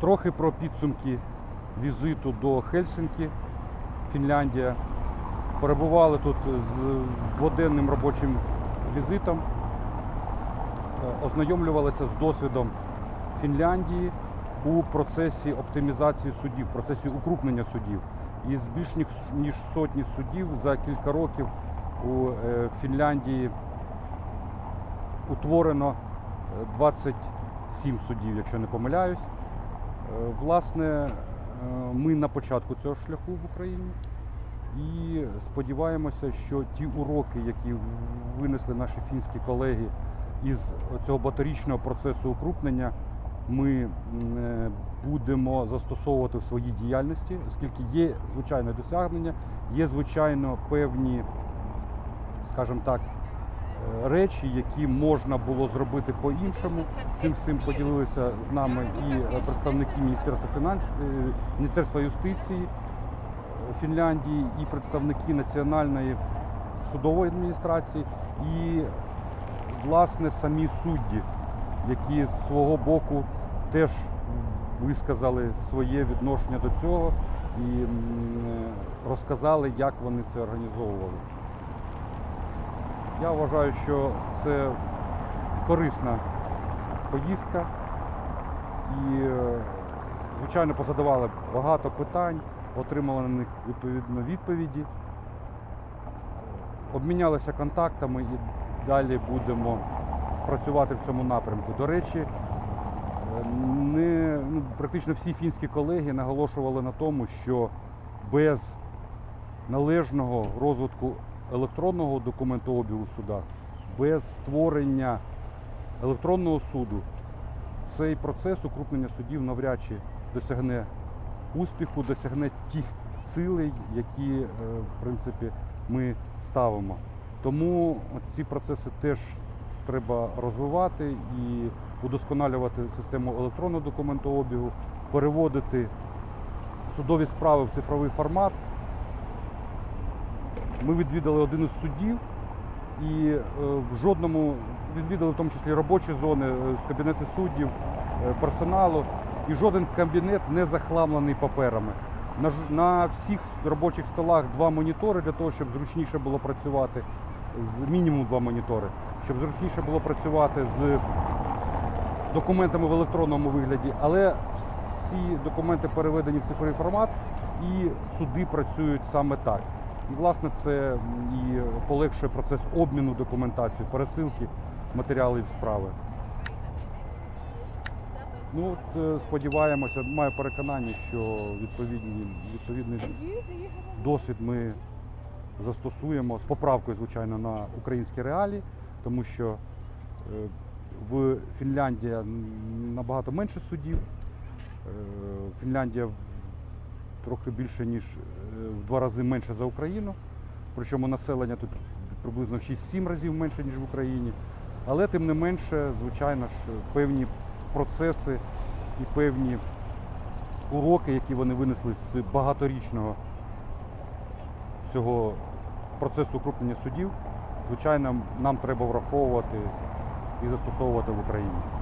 Трохи про підсумки візиту до Хельсинкі, Фінляндія. Перебували тут з дводенним робочим візитом, Е, ознайомлювалися з досвідом Фінляндії у процесі оптимізації судів, процесі укрупнення судів. Із більш ніж- сотні судів за кілька років у е, Фінляндії утворено е, 27 судів, якщо не помиляюсь. Е, Власне, е, ми на початку цього шляху в Україні. І сподіваємося, що ті уроки, які винесли наші фінські колеги із цього багаторічного процесу укрупнення, ми е, будемо застосовувати в своїй діяльності, оскільки є звичайно досягнення, є звичайно певні, скажімо так, речі, які можна було зробити по-іншому. Цим всім поділилися з нами і е, представники Міністерства фінансів, Міністерства юстиції е, Фінляндії, і представники Національної судової адміністрації, і власне самі судді, які з свого боку теж висказали своє відношення до цього і е, розказали, як вони це організовували. Я вважаю, що це корисна поїздка і, е, звичайно, позадавали багато питань, отримали на них відповідно відповіді, обмінялися контактами і далі будемо працювати в цьому напрямку. До речі, не, ну, практично всі фінські колеги наголошували на тому, що без належного розвитку електронного документообігу в судах, без створення електронного суду, цей процес укрупнення судів навряд чи досягне успіху, досягне тих цілей, які е, в принципі ми ставимо. Тому ці процеси теж треба розвивати і удосконалювати систему електронного документообігу, переводити судові справи в цифровий формат. Ми відвідали один із судів і е, в жодному відвідали в тому числі робочі зони, е, кабінети суддів, е, персоналу, і жоден кабінет не захламлений паперами. На, на всіх робочих столах два монітори для того, щоб зручніше було працювати з мінімум два монітори, щоб зручніше було працювати з документами в електронному вигляді, але всі документи переведені в цифровий формат, і суди працюють саме так. І власне це і полегшує процес обміну документацією, пересилки матеріалів справи. Ну от е, сподіваємося, маю переконання, що відповідні, відповідний досвід ми застосуємо з поправкою, звичайно, на українські реалії, тому що е, в Фінляндії набагато менше судів. Е, Фінляндія трохи більше, ніж е, в два рази менше за Україну. Причому населення тут приблизно в 6-7 разів менше, ніж в Україні. Але тим не менше, звичайно ж, певні процеси і певні уроки, які вони винесли з багаторічного цього процесу укрупнення судів, звичайно, нам треба враховувати і застосовувати в Україні.